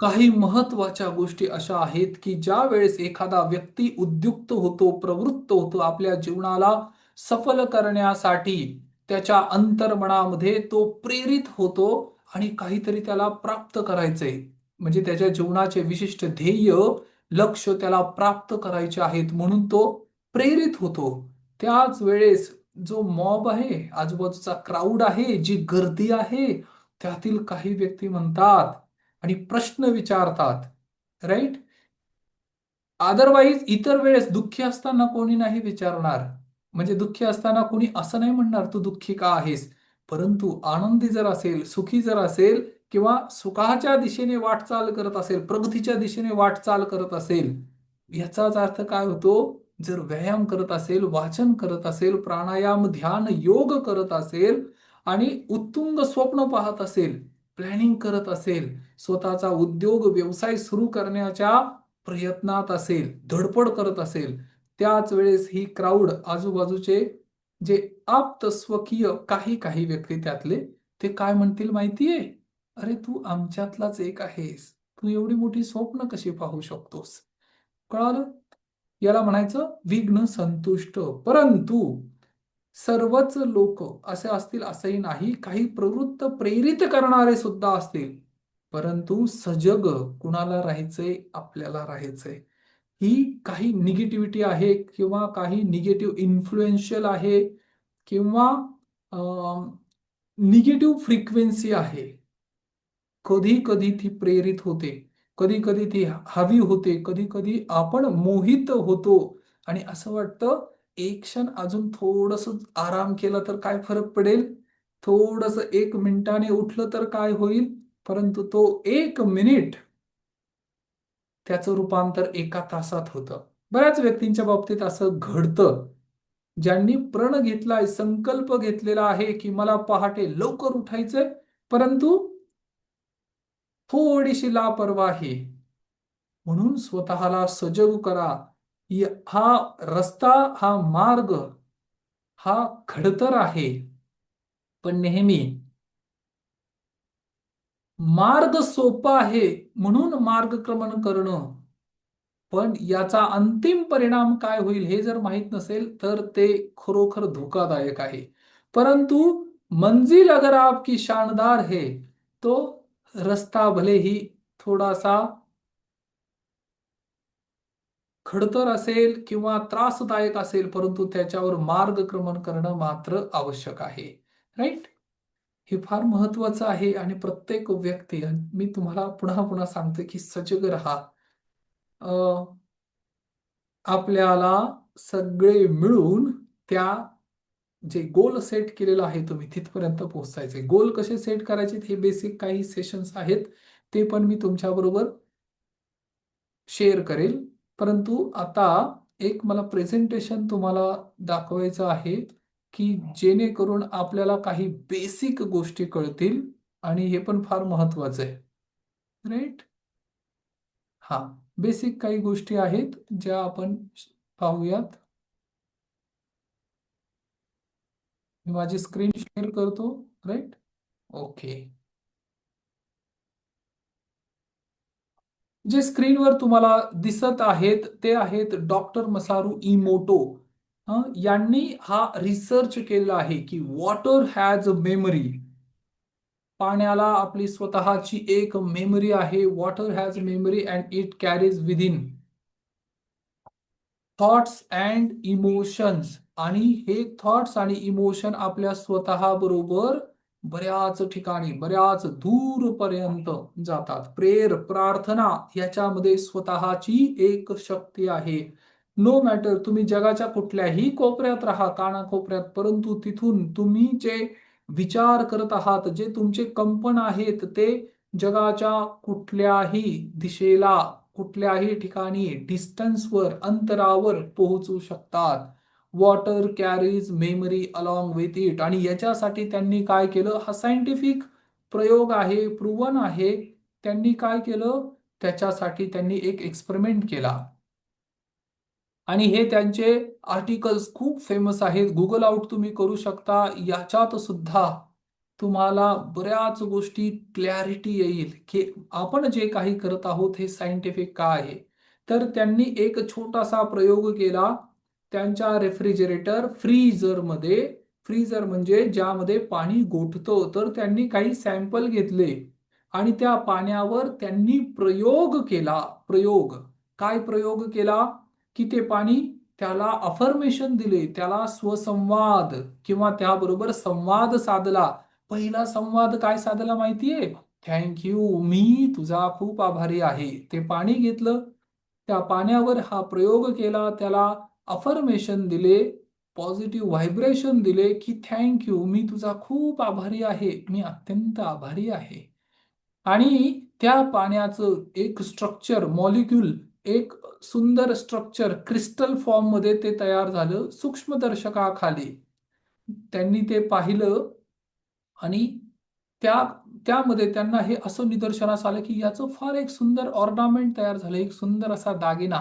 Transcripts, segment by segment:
काही महत्त्वाच्या गोष्टी अशा आहेत की ज्या वेळेस एखादा व्यक्ती उद्युक्त होतो प्रवृत्त होतो आपल्या जीवनाला सफल करण्यासाठी त्याच्या अंतर्मनामध्ये तो प्रेरित होतो आणि काहीतरी त्याला प्राप्त करायचंय. म्हणजे त्याच्या जीवनाचे विशिष्ट ध्येय लक्ष त्याला प्राप्त करायचे आहेत म्हणून तो प्रेरित होतो. त्याच वेळेस जो मॉब आहे आजूबाजूचा क्राऊड आहे जी गर्दी आहे त्यातील काही व्यक्ती म्हणतात आणि प्रश्न विचारतात राईट अदरवाईज इतर वेळेस दुःखी असताना कोणी नाही विचारणार. म्हणजे दुःखी असताना कोणी असं नाही म्हणणार तू दुःखी का आहेस? परंतु आनंदी जर असेल सुखी जर असेल किंवा सुखाच्या दिशेने वाटचाल करत असेल प्रगतीच्या दिशेने वाटचाल करत असेल याचाच अर्थ काय होतो? जर व्यायाम करत असेल वाचन करत असेल प्राणायाम ध्यान योग करत असेल आणि उत्तुंग स्वप्न पाहत असेल प्लॅनिंग करत असेल स्वतःचा उद्योग व्यवसाय सुरू करण्याच्या प्रयत्नात असेल धडपड करत असेल त्याच वेळेस ही क्राऊड आजूबाजूचे जे आप्त स्वकीय काही काही व्यक्ती त्यातले ते काय म्हणतील माहितीये? अरे तू आमच्यातलाच एक आहेस. तू एवढी मोठी स्वप्न कशी पाहू शकतोस? कळालं? याला म्हणायचं विघ्न संतुष्ट. परंतु सर्वच लोक असे असतील असंही नाही काही प्रवृत्त प्रेरित करणारे सुद्धा असतील. परंतु सजग कुणाला राहायचंय आपल्याला राहायचंय. ही काही निगेटिव्हिटी आहे किंवा काही निगेटिव्ह इन्फ्लुएन्शियल आहे किंवा निगेटिव्ह फ्रिक्वेन्सी आहे. कधी कधी ती प्रेरित होते कधी कधी ती हवी होते कधी कधी आपण मोहित होतो. आणि असं वाटतं एक क्षण अजून थोडस आराम केला तर काय फरक पडेल? थोडस एक मिनिटाने उठलं तर काय होईल? परंतु तो एक मिनिट त्याचं रूपांतर एका तासात होतं. बऱ्याच व्यक्तींच्या बाबतीत असं घडतं. ज्यांनी प्रण घेतलाय संकल्प घेतलेला आहे की मला पहाटे लवकर उठायचंय परंतु थोडीशी लापरवाही. म्हणून स्वतःला सजग करा. हा रस्ता हा मार्ग हा खडतर आहे. पण नेहमी मार्ग सोपा आहे म्हणून मार्गक्रमण करणं. पण याचा अंतिम परिणाम काय होईल हे जर माहीत नसेल तर ते खरोखर धोकादायक आहे. परंतु मंजिल अगर आपकी शानदार है तो रस्ता भले ही थोडासा खडतर असेल किंवा त्रासदायक असेल परंतु त्याच्यावर मार्गक्रमण करणं मात्र आवश्यक आहे. राईट हे फार महत्वाचं आहे आणि प्रत्येक व्यक्ती मी तुम्हाला पुन्हा पुन्हा सांगते की सजग राहा. आपल्याला सगळे मिळून त्या जे गोल सेट केलेलं आहे तुम्ही तिथपर्यंत पोहोचायचे गोल कसे सेट करायचे हे बेसिक काही सेशन्स आहेत. ते पण मी तुमच्याबरोबर शेअर करेल. परंतु आता एक मला प्रेझेंटेशन तुम्हाला दाखवायचं आहे. की जेणेकरून आपल्याला काही बेसिक गोष्टी कळतील आणि हे पण फार महत्वाचं आहे. राईट हा बेसिक काही गोष्टी आहेत ज्या आपण पाहूयात. मी माझी स्क्रीन शेअर करतो. राईट ओके जे स्क्रीनवर तुम्हाला दिसत आहेत ते आहेत डॉक्टर मसारू इमोटो यांनी हा रिसर्च केला आहे की वॉटर हॅज अ मेमरी पाण्याला आपली स्वतःची एक मेमरी आहे. Water has memory and it carries within thoughts and emotions आणि हे थॉट्स आणि इमोशन आपल्या स्वतः बरोबर बऱ्याच ठिकाणी बऱ्याच दूरपर्यंत जातात. प्रेर प्रार्थना याच्यामध्ये स्वतःची एक शक्ती आहे. नो मॅटर तुम्ही जगाच्या कुठल्याही कोपऱ्यात राहा कानाकोपऱ्यात परंतु तिथून तुम्ही जे विचार करत आहात जे तुमचे कंपन आहेत ते जगाच्या कुठल्याही दिशेला कुठल्याही ठिकाणी डिस्टन्सवर अंतरावर पोहोचू शकतात. Water carries memory along with it आणि याच्यासाठी त्यांनी काय केलं? हा सायंटिफिक प्रयोग आहे प्रूवन आहे. त्यांनी काय केलं? त्याच्यासाठी त्यांनी एक एक्सपेरिमेंट केला. आणि हे त्यांचे आर्टिकल्स खूप फेमस आहेत. गुगल आउट तुम्ही करू शकता. याच्यात सुद्धा तुम्हाला बऱ्याच गोष्टी क्लॅरिटी येईल. की आपण जे काही करत आहोत हे सायंटिफिक का आहे? तर त्यांनी एक छोटासा प्रयोग केला. त्यांच्या रेफ्रिजरेटर फ्रीजरमध्ये फ्रीजर म्हणजे ज्यामध्ये पाणी गोठतो. तर त्यांनी काही सॅम्पल घेतले आणि त्या पाण्यावर त्यांनी प्रयोग केला. प्रयोग. काय प्रयोग केला? की ते पाणी त्याला अफर्मेशन दिले त्याला स्वसंवाद किंवा त्याबरोबर संवाद साधला. पहिला संवाद काय साधला माहितीये? थँक्यू मी तुझा खूप आभारी आहे. ते पाणी घेतलं. त्या पाण्यावर हा प्रयोग केला. त्याला अफर्मेशन दिले पॉझिटिव्ह व्हायब्रेशन दिले की थँक्यू मी तुझा खूप आभारी आहे. मी अत्यंत आभारी आहे. आणि त्या पाण्याचं एक स्ट्रक्चर मॉलिक्यूल एक सुंदर स्ट्रक्चर क्रिस्टल फॉर्ममध्ये ते तयार झालं सूक्ष्मदर्शकाखाली. त्यांनी ते पाहिलं आणि त्या त्यामध्ये त्यांना हे असं निदर्शनास आलं की याचं फार एक सुंदर ऑर्नामेंट तयार झालं एक सुंदर असा दागिना.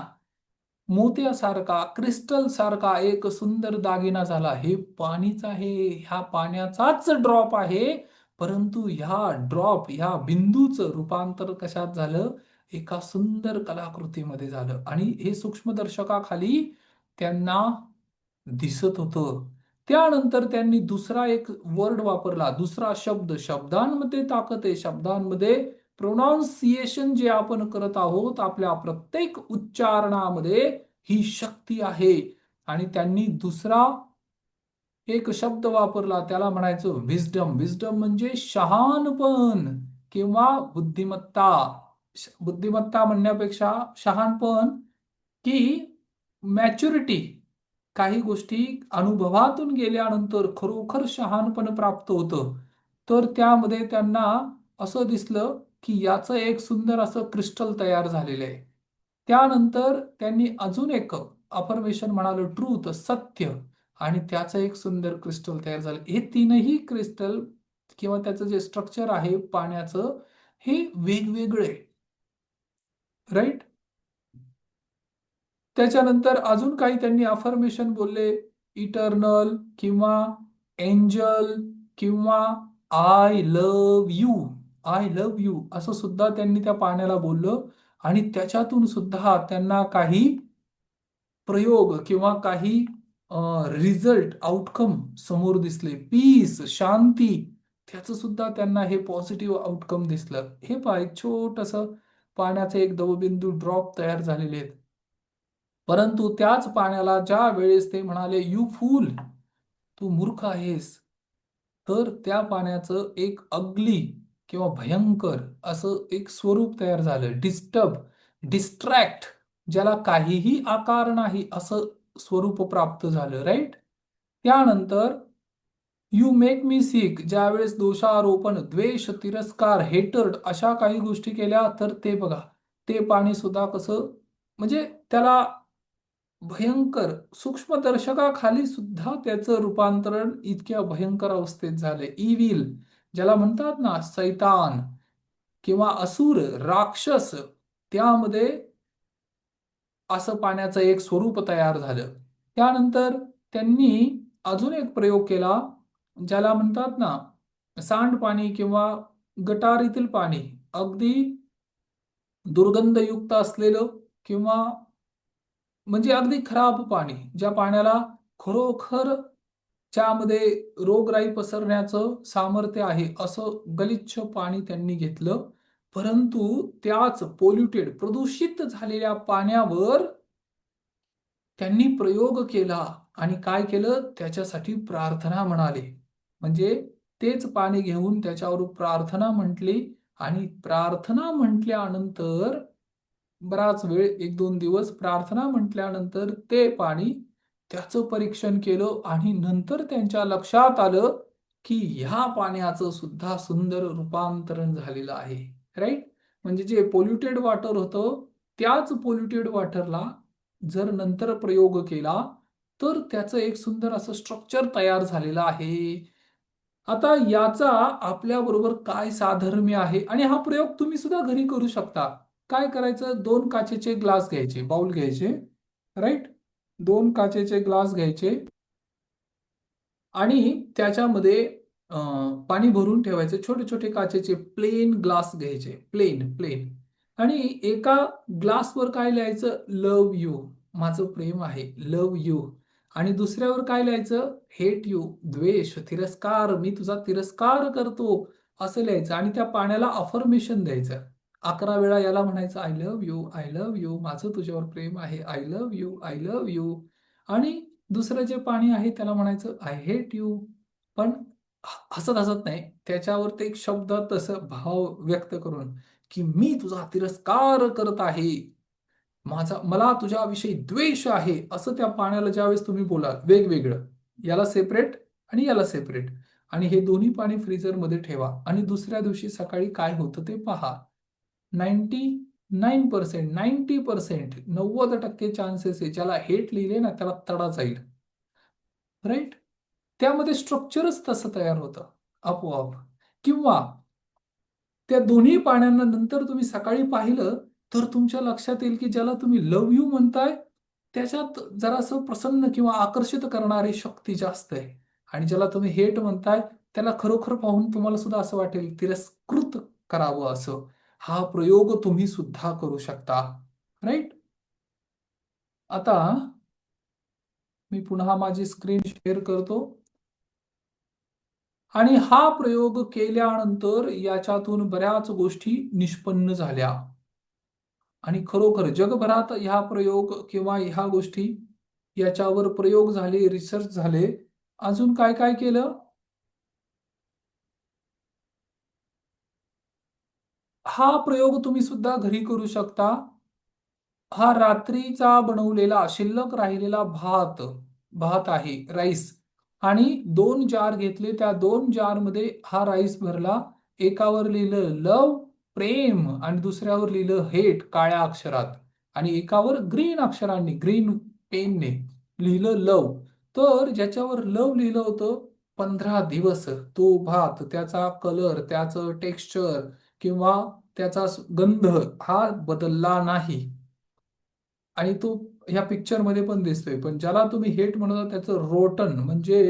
मोत्यासारखा क्रिस्टल सारखा एक सुंदर दागिना झाला. हे पाणीच आहे ह्या पाण्याचाच ड्रॉप आहे. परंतु ह्या ड्रॉप ह्या बिंदूचं रूपांतर कशात झालं? एका सुंदर कलाकृतीमध्ये झालं. आणि हे सूक्ष्मदर्शकाखाली त्यांना दिसत होतं. त्यानंतर त्यांनी दुसरा एक वर्ड वापरला. दुसरा शब्द शब्दांमध्ये ताकद आहे. शब्दांमध्ये प्रोनाऊन्सिएशन जे आपण करत आहोत आपल्या प्रत्येक उच्चारणामध्ये ही शक्ती आहे. आणि त्यांनी दुसरा एक शब्द वापरला. त्याला म्हणायचं विजडम विजडम म्हणजे शहाणपण किंवा बुद्धिमत्ता. बुद्धिमत्ता म्हणण्यापेक्षा शहाणपण की मॅच्युरिटी काही गोष्टी अनुभवातून गेल्यानंतर खरोखर शहाणपण प्राप्त होतं. तर त्यामध्ये त्यांना असं दिसलं की याचं एक सुंदर असं क्रिस्टल तयार झालेलं आहे. त्यानंतर त्यांनी अजून एक अफर्मेशन म्हणालं ट्रूथ सत्य. आणि त्याचं एक सुंदर क्रिस्टल तयार झालं. हे तीनही क्रिस्टल किंवा त्याचं जे स्ट्रक्चर आहे पाण्याचं हे वेगवेगळे. राईट? त्याच्यानंतर अजून काही त्यांनी अफर्मेशन बोलले इटर्नल किंवा एंजल किंवा I love you I love you असं सुद्धा त्यांनी त्या पाण्याला बोललं. आणि त्याच्यातून सुद्धा त्यांना काही प्रयोग किंवा काही रिझल्ट आउटकम समोर दिसले. पीस शांती त्याचं सुद्धा त्यांना हे पॉझिटिव्ह आउटकम दिसलं. हे पहा एक छोटस पाण्याचे एक दवबिंदू ड्रॉप तयार झालेले आहेत. परंतु त्याच पाण्याला ज्या वेळेस ते म्हणाले यू फूल तू मूर्ख आहेस तर त्या पाण्याचं एक अगली किंवा भयंकर असं एक स्वरूप तयार झालं. डिस्टर्ब डिस्ट्रॅक्ट ज्याला काहीही आकार नाही असं स्वरूप प्राप्त झालं राईट त्यानंतर यू मेक मी सिक ज्यावेळेस दोषारोपण द्वेष तिरस्कार हेटर्ड अशा काही गोष्टी केल्या तर ते बघा. ते पाणी सुद्धा कसं म्हणजे त्याला भयंकर सूक्ष्मदर्शकाखाली सुद्धा त्याचं रूपांतरण इतक्या भयंकर अवस्थेत झाले इविल ज्याला म्हणतात ना सैतान किंवा असुर राक्षस त्यामध्ये असं पाण्याचं एक स्वरूप तयार झालं. त्यानंतर त्यांनी अजून एक प्रयोग केला. ज्याला म्हणतात ना सांडपाणी किंवा गटारीतील पाणी अगदी दुर्गंधयुक्त असलेलं किंवा म्हणजे अगदी खराब पाणी ज्या पाण्याला खरोखर ज्यामध्ये रोगराई पसरण्याचं सामर्थ्य आहे असं गलिच्छ पाणी त्यांनी घेतलं. परंतु त्याच पोल्युटेड प्रदूषित झालेल्या पाण्यावर त्यांनी प्रयोग केला आणि काय केलं? त्याच्यासाठी प्रार्थना म्हणाले. म्हणजे तेच पाणी घेऊन त्याच्यावर प्रार्थना म्हटली आणि प्रार्थना म्हटल्यानंतर बराच वेळ एक दोन दिवस प्रार्थना म्हटल्यानंतर ते पाणी त्याचं परीक्षण केलं आणि नंतर त्यांच्या लक्षात आलं की ह्या पाण्याचं सुद्धा सुंदर रूपांतरण झालेलं आहे राईट म्हणजे जे पोल्युटेड वॉटर होतं त्याच पोल्युटेड वॉटरला जर नंतर प्रयोग केला तर त्याचं एक सुंदर असं स्ट्रक्चर तयार झालेलं आहे. आता याचा आपल्याबरोबर काय साधर्म्य आहे? आणि हा प्रयोग तुम्ही सुद्धा घरी करू शकता. काय करायचं? दोन काचेचे ग्लास घ्यायचे बाउल घ्यायचे राईट दोन काचेचे ग्लास घ्यायचे. आणि त्याच्यामध्ये पाणी भरून ठेवायचे. छोटे छोटे काचेचे प्लेन ग्लास घ्यायचे. प्लेन प्लेन आणि एका ग्लासवर काय लिहायचं? लव यू माझं प्रेम आहे. लव यू आणि दुसऱ्यावर काय लिहायचं? हेट यू द्वेष तिरस्कार मी तुझा तिरस्कार करतो. असं लिहायचं आणि त्या पाण्याला अफर्मेशन द्यायचं. अकरा वेळा याला म्हणायचं I love you I love you माझं तुझ्यावर प्रेम आहे I love you I love you आणि दुसरं जे पाणी आहे त्याला म्हणायचं आय हेट यू पण हसत हसत नाही. त्याच्यावर ते एक शब्द तसं भाव व्यक्त करून की मी तुझा तिरस्कार करत आहे. माझा मला तुझ्याविषयी द्वेष आहे असं त्या पाण्याला ज्यावेळेस तुम्ही बोलाल वेगवेगळं. याला सेपरेट आणि याला सेपरेट आणि हे दोन्ही पाणी फ्रीजरमध्ये ठेवा. आणि दुसऱ्या दिवशी सकाळी काय होतं ते पहा. Ninety nine percent ninety percent नव्वद टक्के चान्सेस आहे. ज्याला हेट लिहिले ना त्याला तडा जाईल. राईट त्यामध्ये स्ट्रक्चरच तसं तयार होतं. आपोआप. किंवा त्या दोन्ही पाण्यांना नंतर तुम्ही सकाळी पाहिलं तर तुमच्या लक्षात येईल की ज्याला तुम्ही लव यू म्हणताय त्याच्यात जरासं प्रसन्न किंवा आकर्षित करणारी शक्ती जास्त आहे. आणि ज्याला तुम्ही हेट म्हणताय त्याला खरोखर पाहून तुम्हाला सुद्धा असं वाटेल तिरस्कृत करावं असं. हा प्रयोग तुम्ही सुद्धा करू शकता. राईट आता मी पुन्हा माझी स्क्रीन शेअर करतो. आणि हा प्रयोग केल्यानंतर याच्यातून बऱ्याच गोष्टी निष्पन्न झाल्या. आणि खरोखर जगभरात ह्या प्रयोग किंवा ह्या गोष्टी याच्यावर प्रयोग झाले रिसर्च झाले. अजून काय काय केलं? हा प्रयोग तुम्ही सुद्धा घरी करू शकता. हा रात्रीचा बनवलेला शिल्लक राहिलेला भात भात आहे राईस आणि दोन जार घेतले त्या दोन जारमध्ये हा राईस भरला. एकावर लिहिलं लव प्रेम आणि दुसऱ्यावर लिहिलं हेट काळ्या अक्षरात आणि एकावर ग्रीन अक्षरांनी ग्रीन पेनने लिहिलं लव तर ज्याच्यावर लव लिहिलं होतं पंधरा दिवस तो भात त्याचा कलर त्याचं टेक्स्चर किंवा त्याचा गंध हा बदलला नाही. आणि तो ह्या पिक्चरमध्ये पण दिसतोय. पण ज्याला तुम्ही हेट म्हणता त्याचं रोटन म्हणजे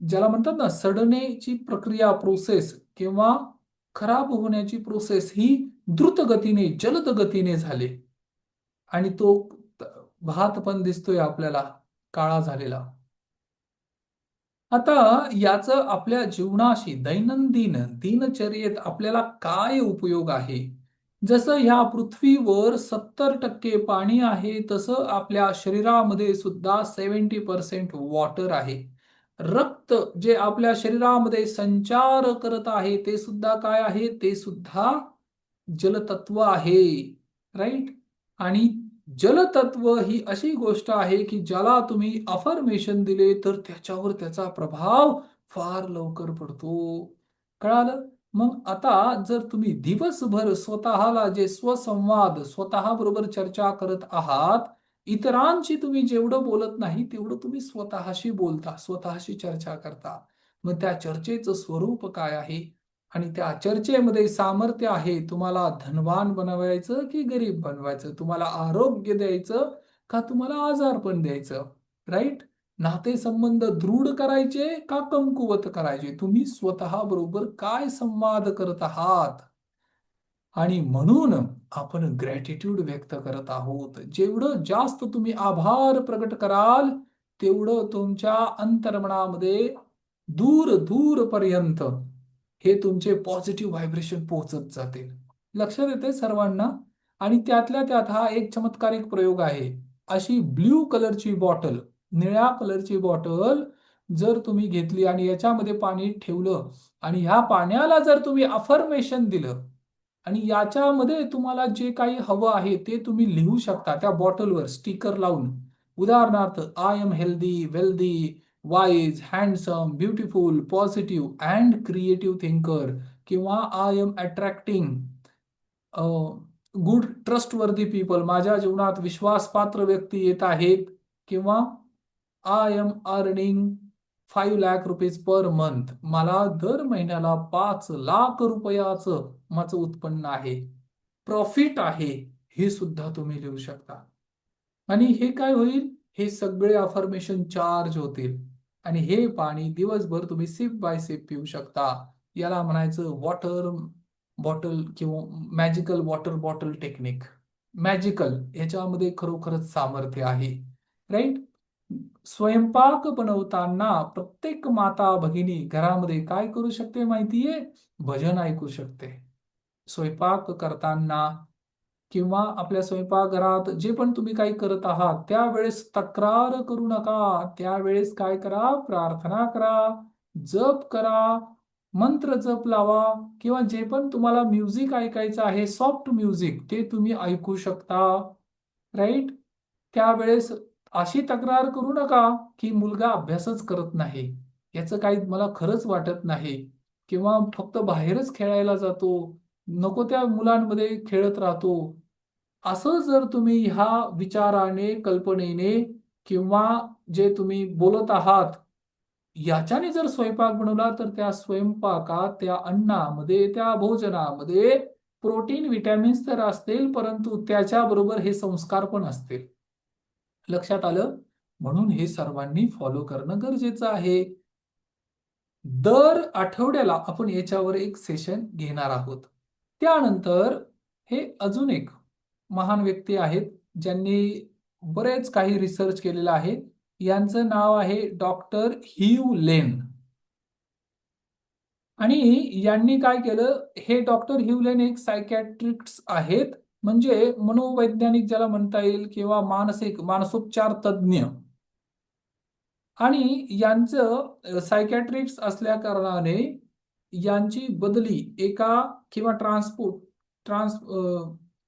ज्याला म्हणतात ना सडण्याची प्रक्रिया प्रोसेस किंवा खराब होण्याची प्रोसेस ही द्रुत गतीने जलद गतीने झाली. आणि तो भात पण दिसतोय आपल्याला काळा झालेला. आता याच आपल्या जीवनाशी दैनंदिन दिनचर्येत आपल्याला काय उपयोग आहे? जसं ह्या पृथ्वीवर सत्तर टक्के पाणी आहे तसं आपल्या शरीरामध्ये सुद्धा सेव्हन्टी पर्सेंट वॉटर आहे. रक्त जे आपल्या शरीरामध्ये संचार करत आहे ते सुद्धा काय आहे? ते सुद्धा जलतत्व आहे राईट आणि जलतत्व ही अशी गोष्ट आहे की ज्याला तुम्ही अफर्मेशन दिले तर त्याच्यावर त्याचा प्रभाव फार लवकर पडतो. कळालं? मग आता जर तुम्ही दिवसभर स्वतःला जे स्वसंवाद स्वतः बरोबर चर्चा करत आहात इतरांशी तुम्ही जेवढं बोलत नाही तेवढं तुम्ही स्वतःशी बोलता स्वतःशी चर्चा करता. मग त्या चर्चेचं स्वरूप काय आहे? आणि त्या चर्चेमध्ये सामर्थ्य आहे तुम्हाला धनवान बनवायचं की गरीब बनवायचं? तुम्हाला आरोग्य द्यायचं का तुम्हाला आजार पण द्यायचं? राईट नातेसंबंध दृढ करायचे का कमकुवत करायचे? तुम्ही स्वतः बरोबर काय संवाद करत आहात? आणि म्हणून आपण ग्रॅटिट्यूड व्यक्त करत आहोत. जेवढं जास्त तुम्ही आभार प्रकट कराल तेवढं तुमच्या अंतर्मनामध्ये दूर दूर पर्यंत हे तुमचे पॉझिटिव्ह व्हायब्रेशन पोहोचत जातील लक्षात येते सर्वांना. आणि त्यातल्या त्यात हा एक चमत्कारिक प्रयोग आहे. अशी ब्ल्यू कलरची बॉटल निळ्या कलरची बॉटल जर तुम्ही घेतली आणि याच्यामध्ये पाणी ठेवलं आणि ह्या पाण्याला जर तुम्ही अफर्मेशन दिलं आणि याच्यामध्ये तुम्हाला जे काही हवं आहे ते तुम्ही लिहू शकता त्या बॉटलवर स्टिकर लावून. उदाहरणार्थ I am healthy wealthy wise handsome beautiful positive and creative thinker किंवा I am attracting good trustworthy people माझ्या जीवनात विश्वासपात्र व्यक्ती येत आहेत किंवा I am earning five lakh rupees per month मला दर महिन्याला पाच लाख रुपयाचं माझं उत्पन्न आहे. प्रॉफिट आहे हे सुद्धा तुम्ही लिहू शकता. आणि हे काय होईल? हे सगळे अफर्मेशन चार्ज होतील. आणि हे पाणी दिवसभर तुम्ही सिप बाय सिप पिऊ शकता. याला म्हणायचं वॉटर बॉटल किंवा magical water bottle technique magical ह्याच्यामध्ये खरोखरच सामर्थ्य आहे. राईट स्वयंपाक बनवताना प्रत्येक माता भगिनी घरामध्ये काय करू शकते माहितीये? भजन ऐकू शकते. स्वयंपाक करताना किंवा आपल्या स्वयंपाकघरात जे पण तुम्ही काही करत आहात त्यावेळेस तक्रार करू नका. त्यावेळेस काय करा? प्रार्थना करा. जप करा. मंत्र जप लावा किंवा जे पण तुम्हाला म्युझिक ऐकायचं आहे सॉफ्ट म्युझिक ते तुम्ही ऐकू शकता. राईट? त्यावेळेस अशी तक्रार करू नका की मुलगा अभ्यासच करत नाही. याचं काही मला खरंच वाटत नाही. किंवा फक्त बाहेरच खेळायला जातो. नको त्या मुलांमध्ये खेळत राहतो. असं जर तुम्ही ह्या विचाराने कल्पनेने किंवा जे तुम्ही बोलत आहात याच्याने जर स्वयंपाक बनवला तर त्या स्वयंपाकात त्या अन्नामध्ये त्या भोजनामध्ये प्रोटीन विटॅमिन्स तर असतील परंतु त्याच्याबरोबर हे संस्कार पण असतील. लक्षात आलं? म्हणून हे सर्वांनी फॉलो करणं गरजेचं आहे. दर आठवड्याला आपण याच्यावर एक सेशन घेणार आहोत. त्यानंतर हे अजून एक महान व्यक्ती आहेत ज्यांनी बरेच काही रिसर्च केलेलं आहे. यांचं नाव आहे डॉक्टर हिव लेन. आणि यांनी काय केलं हे डॉक्टर हिवलेन एक सायकॅट्रिक्स आहेत. म्हणजे मनोवैज्ञानिक ज्याला म्हणता येईल किंवा मानसिक मानसोपचार तज्ज्ञ. आणि यांचं सायकॅट्रिक्स असल्या कारणाने यांची बदली एका किंवा ट्रान्सपोर्ट ट्रान्स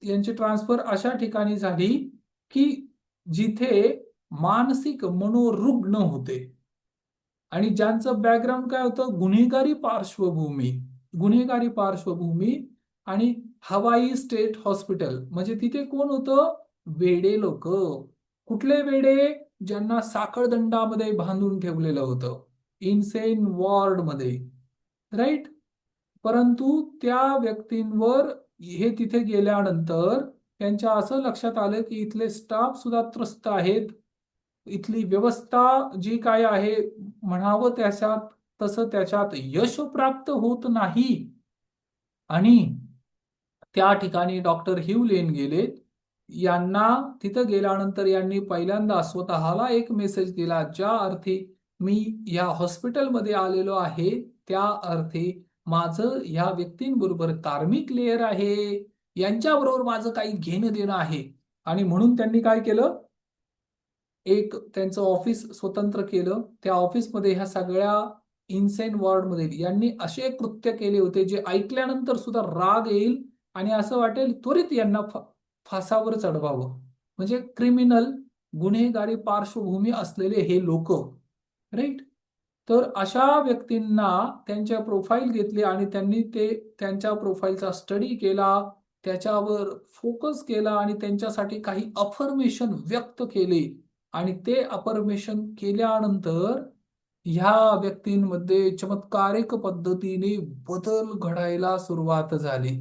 यांची ट्रान्सफर अशा ठिकाणी झाली की जिथे मानसिक मनोरुग्ण होते. आणि ज्यांचं बॅकग्राऊंड काय होतं? गुन्हेगारी पार्श्वभूमी गुन्हेगारी पार्श्वभूमी आणि हवाई स्टेट हॉस्पिटल म्हणजे तिथे कोण होतं? वेडे लोक. कुठले वेडे? ज्यांना साखळदंडामध्ये बांधून ठेवलेलं होतं. इन्सेन वॉर्डमध्ये. राईट परंतु त्या व्यक्तींवर हे तिथे गेल्यानंतर त्यांच्या असं लक्षात आलं की इथले स्टाफ सुद्धा त्रस्त आहेत. इथली व्यवस्था जी काय आहे म्हणावं त्याच्यात तसं त्याच्यात यश प्राप्त होत नाही. आणि त्या ठिकाणी डॉक्टर हिवलेन गेले. यांना तिथं गेल्यानंतर यांनी पहिल्यांदा स्वतःला एक मेसेज दिला ज्या अर्थी मी या हॉस्पिटलमध्ये आलेलो आहे. त्या अर्थी माझं ह्या व्यक्तींबरोबर कार्मिक लेअर आहे. यांच्याबरोबर माझं काही घेणं देणं आहे. आणि म्हणून त्यांनी काय केलं? एक त्यांचं ऑफिस स्वतंत्र केलं. त्या ऑफिसमध्ये ह्या सगळ्या इन्सेन वॉर्डमध्ये यांनी असे कृत्य केले होते जे ऐकल्यानंतर सुद्धा राग येईल आणि असं वाटेल त्वरित यांना फासावर चढवावं म्हणजे क्रिमिनल गुन्हेगारी पार्श्वभूमी असलेले हे लोक राईट तर अशा व्यक्तींना त्यांच्या प्रोफाईल घेतले आणि त्यांनी ते त्यांच्या प्रोफाईलचा स्टडी केला त्याच्यावर फोकस केला आणि त्यांच्यासाठी काही अफर्मेशन व्यक्त केले. आणि ते अफर्मेशन केल्यानंतर ह्या व्यक्तींमध्ये चमत्कारिक पद्धतीने बदल घडायला सुरुवात झाली.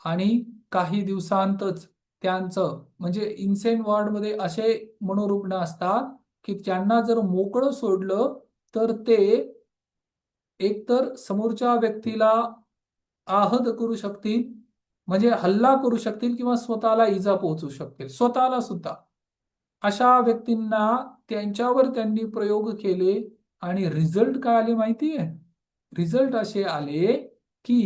आणि काही दिवसांतच त्यांचं म्हणजे इन्सेन वॉर्डमध्ये असे मनोरुग्ण असतात की त्यांना जर मोकळं सोडलं तर ते एकतर समोरच्या व्यक्तीला आहत करू शकतील म्हणजे हल्ला करू शकतील किंवा स्वतःला इजा पोहोचू शकतील. स्वतःला सुद्धा. अशा व्यक्तींना त्यांच्यावर त्यांनी प्रयोग केले आणि रिझल्ट काय आले माहितीये? रिझल्ट असे आले की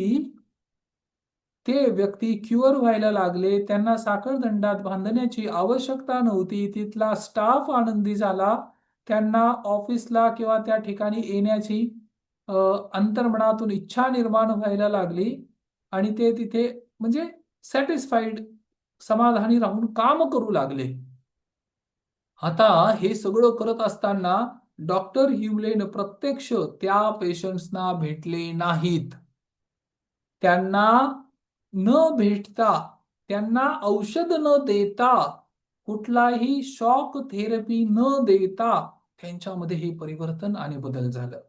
ते व्यक्ती क्युअर व्हायला लागले त्यांना साखळदंडात बांधण्याची आवश्यकता नव्हती तिथला स्टाफ आनंदी झाला त्यांना ऑफिसला किंवा त्या ठिकाणी येण्याची अंतर्मनातून इच्छा निर्माण व्हायला लागली. आणि ते तिथे म्हणजे सॅटिस्फाईड समाधानी राहून काम करू लागले. आता हे सगळं करत असताना डॉक्टर हिवलेन प्रत्यक्ष त्या पेशंट्सना भेटले नाहीत. त्यांना न भेटता त्यांना औषध न देता कुठलाही शॉक थेरपी न देता त्यांच्यामध्ये हे परिवर्तन आणि बदल झालं.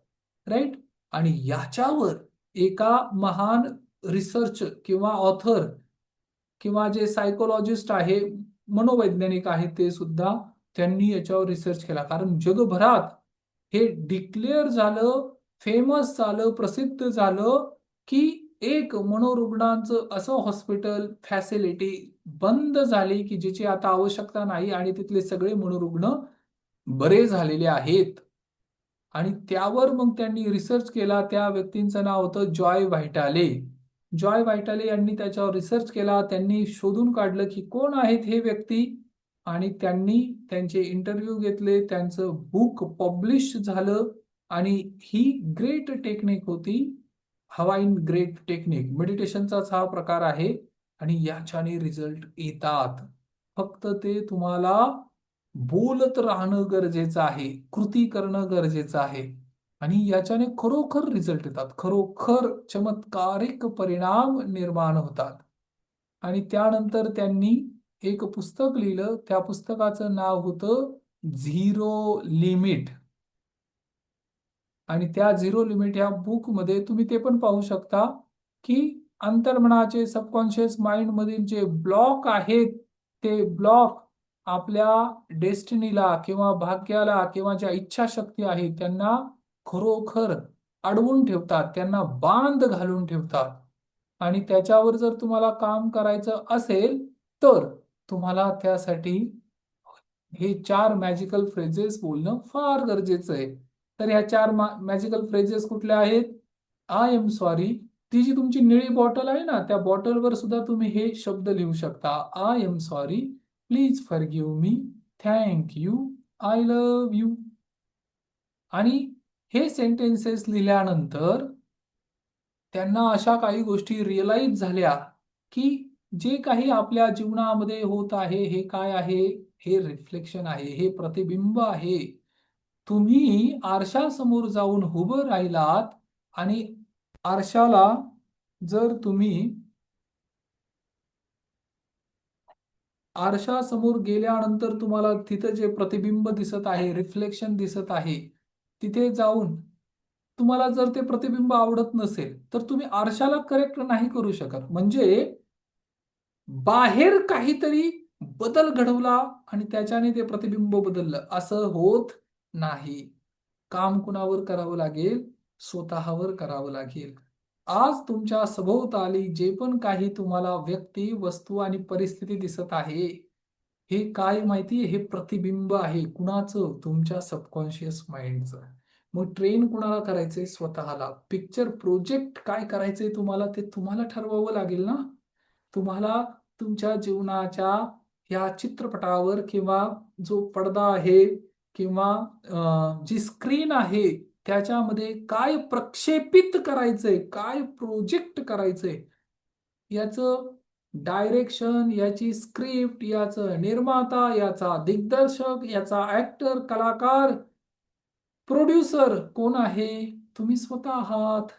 राईट आणि याच्यावर एका महान रिसर्च किंवा ऑथर किंवा जे सायकोलॉजिस्ट आहे मनोवैज्ञानिक आहेत ते सुद्धा त्यांनी याच्यावर रिसर्च केला. कारण जगभरात हे डिक्लेअर झालं फेमस झालं प्रसिद्ध झालं की एक मनोरुग्णांचं असं हॉस्पिटल फॅसिलिटी बंद झाली की ज्याची आता आवश्यकता नाही आणि तिथले सगळे मनोरुग्ण बरे झालेले आहेत. आणि त्यावर मग त्यांनी रिसर्च केला. त्या व्यक्तींचं नाव होतं जॉय व्हायटाले जॉय व्हायटाले यांनी त्याच्यावर रिसर्च केला. त्यांनी शोधून काढलं की कोण आहेत हे व्यक्ती? आणि त्यांनी त्यांचे इंटरव्ह्यू घेतले. त्यांचं बुक पब्लिश झालं. आणि ही ग्रेट टेक्निक होती. Hawaiian great technique. मेडिटेशनचाच हा प्रकार आहे आणि याच्याने रिझल्ट येतात. फक्त ते तुम्हाला बोलत राहणं गरजेचं आहे कृती करणं गरजेचं आहे आणि याच्याने खरोखर रिझल्ट येतात. खरोखर चमत्कारिक परिणाम निर्माण होतात. आणि त्यानंतर त्यांनी एक पुस्तक लिहिलं. त्या पुस्तकाचं नाव होतं झिरो लिमिट. आणि त्या झिरो लिमिट या बुकमध्ये तुम्ही ते पण पाहू शकता की अंतर्मनाचे सबकॉन्शियस माइंड मधील जे ब्लॉक आहेत ते ब्लॉक आपल्या डेस्टिनीला किंवा भाग्याला किंवा ज्या इच्छाशक्ती आहे त्यांना खरोखर अडवून ठेवतात त्यांना बांध घालून ठेवतात. आणि त्याच्यावर जर तुम्हाला काम करायचं असेल तर तुम्हाला त्यासाठी हे चार मॅजिकल फ्रेजेस बोलणं फार गरजेचं आहे. तर ह्या चार मॅजिकल फ्रेजेस कुठल्या आहेत? आय एम सॉरी ती जी तुमची निळी बॉटल आहे ना त्या बॉटलवर सुद्धा तुम्ही हे शब्द लिहू शकता. I am sorry please forgive me thank you I love you आणि हे सेंटेन्सेस लिहिल्यानंतर त्यांना अशा काही गोष्टी रिअलाइज झाल्या की जे काही आपल्या जीवनामध्ये होत आहे हे काय आहे? हे रिफ्लेक्शन आहे हे प्रतिबिंब आहे. तुम्ही आरशासमोर जाऊन उभं राहिलात आणि आरशाला जर तुम्ही आरशासमोर गेल्यानंतर तुम्हाला तिथं जे प्रतिबिंब दिसत आहे रिफ्लेक्शन दिसत आहे तिथे जाऊन तुम्हाला जर ते प्रतिबिंब आवडत नसेल तर तुम्ही आरशाला करेक्ट नाही करू शकत. म्हणजे बाहेर काहीतरी बदल घडवला आणि त्याच्याने ते प्रतिबिंब बदललं. असं होत नाही. काम कुणावर करावं लागेल? स्वतःवर करावं लागेल. आज तुमच्या सभोवताली जे पण काही तुम्हाला व्यक्ती वस्तू आणि परिस्थिती दिसत आहे हे काय माहिती? हे प्रतिबिंब आहे. कुणाचं? तुमच्या सबकॉन्शियस माइंडचं. मग ट्रेन कुणाला करायचंय? स्वतःला. पिक्चर प्रोजेक्ट काय करायचंय तुम्हाला? ते तुम्हाला ठरवावं लागेल ना? तुम्हाला तुमच्या जीवनाच्या या चित्रपटावर किंवा जो पडदा आहे किंवा जी स्क्रीन आहे त्याच्यामध्ये काय प्रक्षेपित करायचंय काय प्रोजेक्ट करायचंय याचं डायरेक्शन याची स्क्रिप्ट याचं निर्माता याचा दिग्दर्शक याचा ऍक्टर कलाकार प्रोड्युसर कोण आहे? तुम्ही स्वतः आहात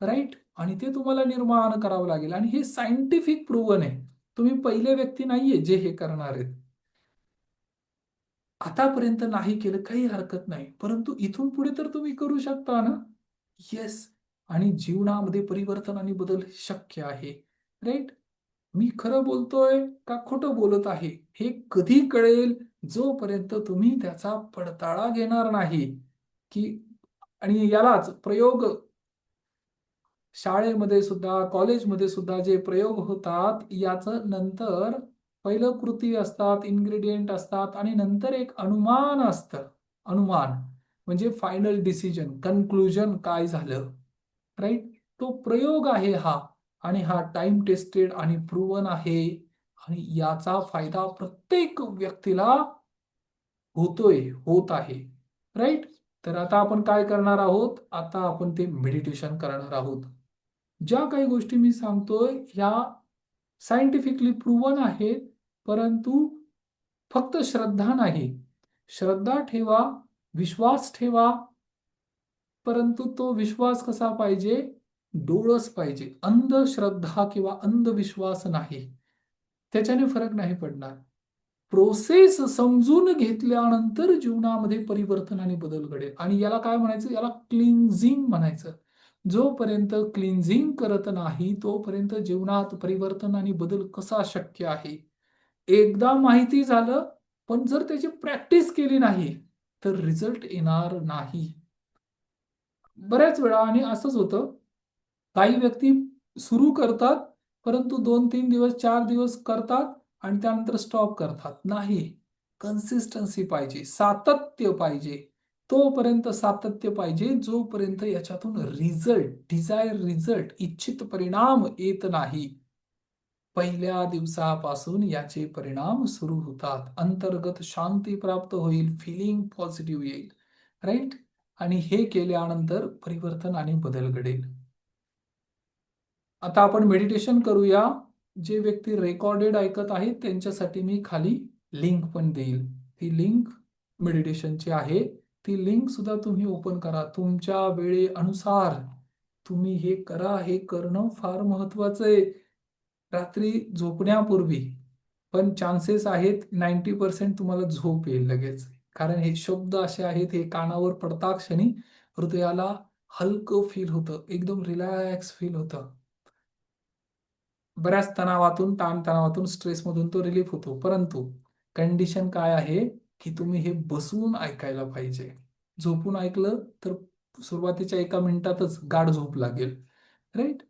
राईट? आणि ते तुम्हाला निर्माण करावं लागेल. आणि हे सायंटिफिक प्रूवन आहे. तुम्ही पहिले व्यक्ती नाहीये जे हे करणार आहेत. आतापर्यंत नाही केलं काही हरकत नाही. परंतु इथून पुढे तर तुम्ही करू शकता ना? येस आणि जीवनामध्ये परिवर्तन आणि बदल शक्य आहे. राईट मी खरं बोलतोय का खोटं बोलत आहे? हे कधी कळेल जोपर्यंत तुम्ही त्याचा पडताळा घेणार नाही. की आणि यालाच प्रयोग शाळेमध्ये सुद्धा कॉलेजमध्ये सुद्धा जे प्रयोग होतात याचं नंतर पहिलं कृती असतात इन्ग्रेडियंट असतात आणि नंतर एक अनुमान असतं. अनुमान म्हणजे फायनल डिसिजन कन्क्लुजन काय झालं? राईट तो प्रयोग आहे हा आणि हा टाइम टेस्टेड आणि प्रूवन आहे आणि याचा फायदा प्रत्येक व्यक्तीला होतोय होत आहे. राईट तर आता आपण काय करणार आहोत? आता आपण ते मेडिटेशन करणार आहोत. ज्या काही गोष्टी मी सांगतोय ह्या सायंटिफिकली प्रूवन आहेत परंतु फक्त श्रद्धा नाही. श्रद्धा ठेवा विश्वास ठेवा परंतु तो विश्वास कसा पाहिजे? डोळस पाहिजे. अंधश्रद्धा किंवा अंधविश्वास नाही. त्याच्याने फरक नाही पडणार. प्रोसेस समजून घेतल्यानंतर जीवनामध्ये परिवर्तन आणि बदल घडेल. आणि याला काय म्हणायचं? याला क्लिन्झिंग म्हणायचं. जोपर्यंत क्लिन्झिंग करत नाही तोपर्यंत जीवनात परिवर्तन आणि बदल कसा शक्य आहे? एकदा माहिती झालं पण जर त्याची प्रॅक्टिस केली नाही तर रिझल्ट येणार नाही. बऱ्याच वेळा आणि असंच होतं. काही व्यक्ती सुरू करतात परंतु दोन तीन दिवस चार दिवस करतात आणि त्यानंतर स्टॉप करतात. नाही. कन्सिस्टन्सी पाहिजे. सातत्य पाहिजे. तोपर्यंत सातत्य पाहिजे जोपर्यंत याच्यातून रिझल्ट डिझायर रिझल्ट इच्छित परिणाम येत नाही. पहिल्या दिवसापासून याचे परिणाम सुरू होतात. अंतर्गत शांती प्राप्त होईल फिलिंग पॉझिटिव्ह येईल. राईट आणि हे केल्यानंतर परिवर्तन आणि बदल घडेल. आता आपण मेडिटेशन करूया. जे व्यक्ती रेकॉर्डेड ऐकत आहेत त्यांच्यासाठी मी खाली लिंक पण देईल. ती लिंक मेडिटेशनची आहे. ती लिंक सुद्धा तुम्ही ओपन करा. तुमच्या वेळेनुसार तुम्ही हे करा. हे करणं फार महत्वाचं आहे. रात्री झोपण्यापूर्वी पण चान्सेस आहेत नाईन्टी पर्सेंट तुम्हाला झोप येईल लगेच. कारण हे शब्द असे आहेत हे कानावर पडता क्षणी हृदयाला हलकं फील होतं एकदम रिलॅक्स फील होतं. बऱ्याच तणावातून ताणतणावातून स्ट्रेसमधून तो रिलीफ होतो. परंतु कंडिशन काय आहे की तुम्ही हे बसून ऐकायला पाहिजे. झोपून ऐकलं तर सुरुवातीच्या एका मिनिटातच गाढ झोप लागेल. राईट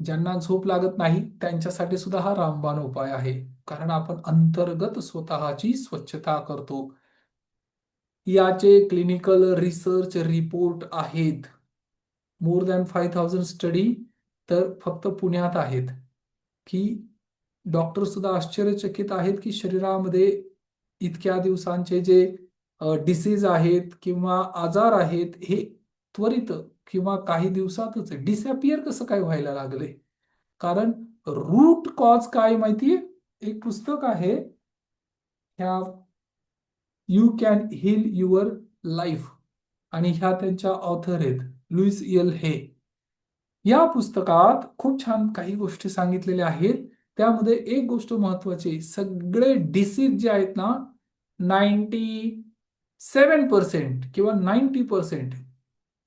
ज्यांना झोप लागत नाही त्यांच्यासाठी सुद्धा हा रामबाण उपाय आहे. कारण आपण अंतर्गत स्वतःची स्वच्छता करतो. याचे क्लिनिकल रिसर्च रिपोर्ट आहेत. More than five thousand study तर फक्त पुण्यात आहेत. की डॉक्टर सुद्धा आश्चर्यचकित आहेत की शरीरामध्ये इतक्या दिवसांचे जे डिसीज आहेत किंवा आजार आहेत हे त्वरित किंवा काही दिवसातच डिसअपियर कसं काय व्हायला लागले कारण रूट कॉज काय माहितीये? एक पुस्तक आहे. ह्या you can heal your life आणि ह्या त्यांच्या ऑथर आहेत लुईस यल हे या पुस्तकात खूप छान काही गोष्टी सांगितलेल्या आहेत. त्यामध्ये एक गोष्ट महत्वाची सगळे डिसीज जे आहेत ना नाईन्टी सेवन पर्सेंट किंवा नाईन्टी पर्सेंट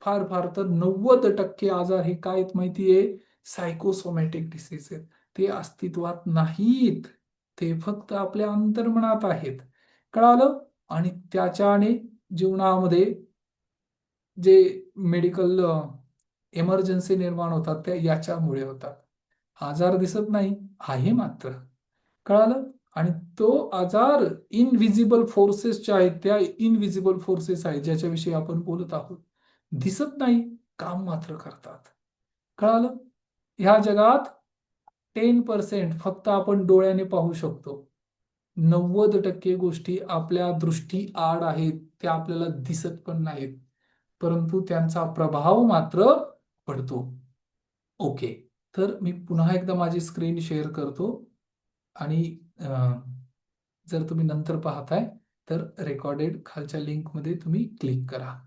फार फार तर नव्वद टक्के आजार हे काय आहेत माहितीये सायकोसोमॅटिक डिसीज आहेत. ते अस्तित्वात नाहीत. ते फक्त आपल्या अंतर्मनात आहेत. कळालं? आणि त्याच्याने जीवनामध्ये जे मेडिकल इमर्जन्सी निर्माण होतात त्या याच्यामुळे होतात. आजार दिसत नाही. आहे मात्र. कळालं? आणि तो आजार इनविजिबल फोर्सेस ज्या आहेत त्या इनविजिबल फोर्सेस आहेत ज्याच्याविषयी आपण बोलत आहोत. दिसत नाही काम मात्र करतात. कळालं? ह्या जगात टेन पर्सेंट फक्त आपण डोळ्याने पाहू शकतो. नव्वद टक्के गोष्टी आपल्या दृष्टी आड आहेत त्या आपल्याला दिसत पण नाहीत. परंतु त्यांचा प्रभाव मात्र पडतो. ओके. तर मी पुन्हा एकदा माझी स्क्रीन शेअर करतो आणि जर तुम्ही नंतर पाहताय तर रेकॉर्डेड खालच्या लिंकमध्ये तुम्ही क्लिक करा.